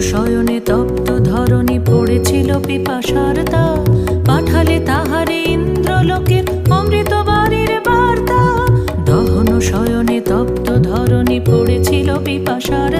শয়নে তপ্ত ধরণী পড়েছিল পিপাসার তা। পাঠালে তাহারে ইন্দ্রলোকের অমৃত বাড়ির বার্তা। দহন শয়নে তপ্ত ধরণী পড়েছিল পিপাসার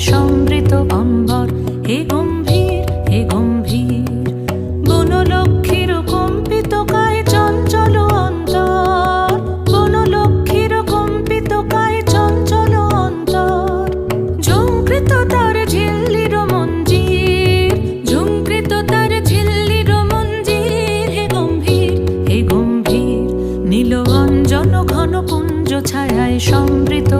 সমৃত অম্বর। হে গম্ভীর হে গম্ভীর। বনলক্ষ্মীর কম্পিত কায় চঞ্চল অন্তর বনলক্ষ্মীর কম্পিত কায় চঞ্চল অন্তর ঝুমকৃত তার ঝিল্লির মঞ্জির। ঝুমকৃত তার ঝিল্লির মঞ্জির। হে গম্ভীর হে গম্ভীর। নীল অঞ্জন ঘন পুঞ্জ ছায়ায় সমৃত